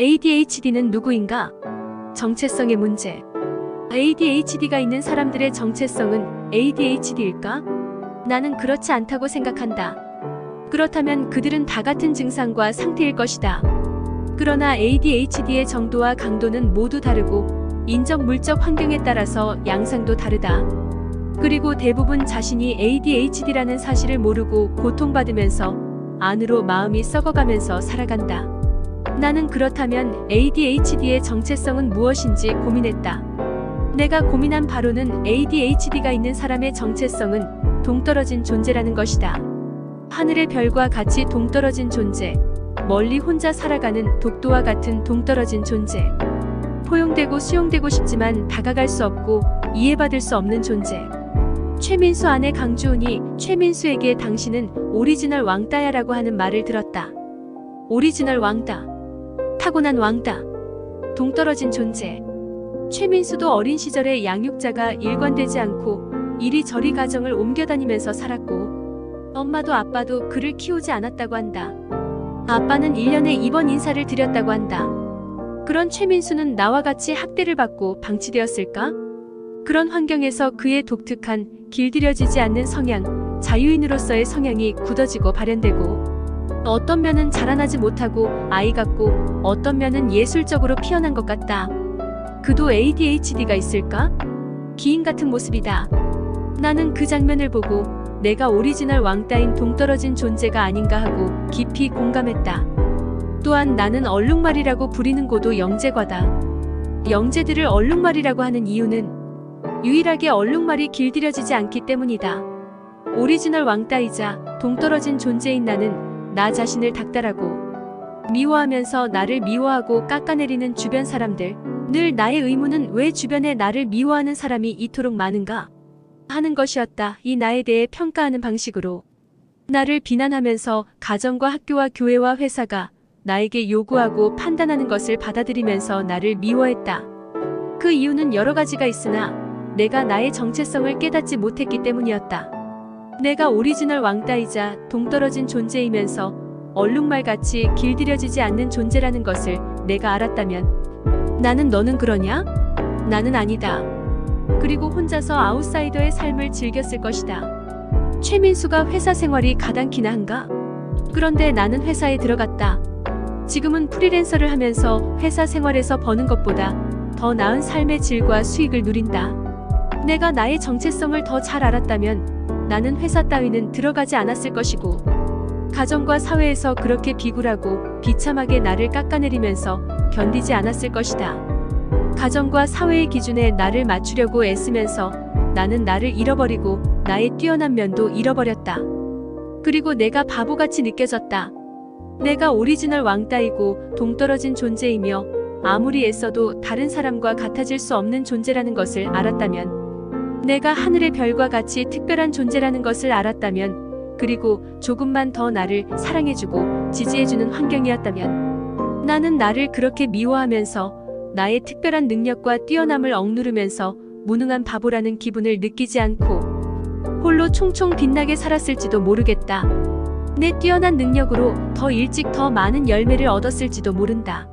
ADHD는 누구인가? 정체성의 문제. ADHD가 있는 사람들의 정체성은 ADHD일까? 나는 그렇지 않다고 생각한다. 그렇다면 그들은 다 같은 증상과 상태일 것이다. 그러나 ADHD의 정도와 강도는 모두 다르고 인적 물적 환경에 따라서 양상도 다르다. 그리고 대부분 자신이 ADHD라는 사실을 모르고 고통받으면서 안으로 마음이 썩어가면서 살아간다. 나는 그렇다면 ADHD의 정체성은 무엇인지 고민했다. 내가 고민한 바로는 ADHD가 있는 사람의 정체성은 동떨어진 존재라는 것이다. 하늘의 별과 같이 동떨어진 존재, 멀리 혼자 살아가는 독도와 같은 동떨어진 존재. 포용되고 수용되고 싶지만 다가갈 수 없고 이해받을 수 없는 존재. 최민수 아내 강주은이 최민수에게 당신은 오리지널 왕따야라고 하는 말을 들었다. 오리지널 왕따. 타고난 왕따. 동떨어진 존재. 최민수도 어린 시절에 양육자가 일관되지 않고 이리저리 가정을 옮겨다니면서 살았고 엄마도 아빠도 그를 키우지 않았다고 한다. 아빠는 1년에 입원 인사를 드렸다고 한다. 그런 최민수는 나와 같이 학대를 받고 방치되었을까? 그런 환경에서 그의 독특한 길들여지지 않는 성향, 자유인으로서의 성향이 굳어지고 발현되고 어떤 면은 자라나지 못하고 아이 같고 어떤 면은 예술적으로 피어난 것 같다. 그도 ADHD가 있을까? 기인 같은 모습이다. 나는 그 장면을 보고 내가 오리지널 왕따인 동떨어진 존재가 아닌가 하고 깊이 공감했다. 또한 나는 얼룩말이라고 부리는 고도 영재과다. 영재들을 얼룩말이라고 하는 이유는 유일하게 얼룩말이 길들여지지 않기 때문이다. 오리지널 왕따이자 동떨어진 존재인 나는 나 자신을 닥달하고 미워하면서 나를 미워하고 깎아내리는 주변 사람들. 늘 나의 의문은 왜 주변에 나를 미워하는 사람이 이토록 많은가? 하는 것이었다. 이 나에 대해 평가하는 방식으로. 나를 비난하면서 가정과 학교와 교회와 회사가 나에게 요구하고 판단하는 것을 받아들이면서 나를 미워했다. 그 이유는 여러 가지가 있으나 내가 나의 정체성을 깨닫지 못했기 때문이었다. 내가 오리지널 왕따이자 동떨어진 존재이면서 얼룩말같이 길들여지지 않는 존재라는 것을 내가 알았다면 나는 너는 그러냐? 나는 아니다. 그리고 혼자서 아웃사이더의 삶을 즐겼을 것이다. 최민수가 회사 생활이 가당키나 한가? 그런데 나는 회사에 들어갔다. 지금은 프리랜서를 하면서 회사 생활에서 버는 것보다 더 나은 삶의 질과 수익을 누린다. 내가 나의 정체성을 더 잘 알았다면 나는 회사 따위는 들어가지 않았을 것이고 가정과 사회에서 그렇게 비굴하고 비참하게 나를 깎아내리면서 견디지 않았을 것이다. 가정과 사회의 기준에 나를 맞추려고 애쓰면서 나는 나를 잃어버리고 나의 뛰어난 면도 잃어버렸다. 그리고 내가 바보같이 느껴졌다. 내가 오리지널 왕따이고 동떨어진 존재이며 아무리 애써도 다른 사람과 같아질 수 없는 존재라는 것을 알았다면 내가 하늘의 별과 같이 특별한 존재라는 것을 알았다면 그리고 조금만 더 나를 사랑해주고 지지해주는 환경이었다면 나는 나를 그렇게 미워하면서 나의 특별한 능력과 뛰어남을 억누르면서 무능한 바보라는 기분을 느끼지 않고 홀로 총총 빛나게 살았을지도 모르겠다. 내 뛰어난 능력으로 더 일찍 더 많은 열매를 얻었을지도 모른다.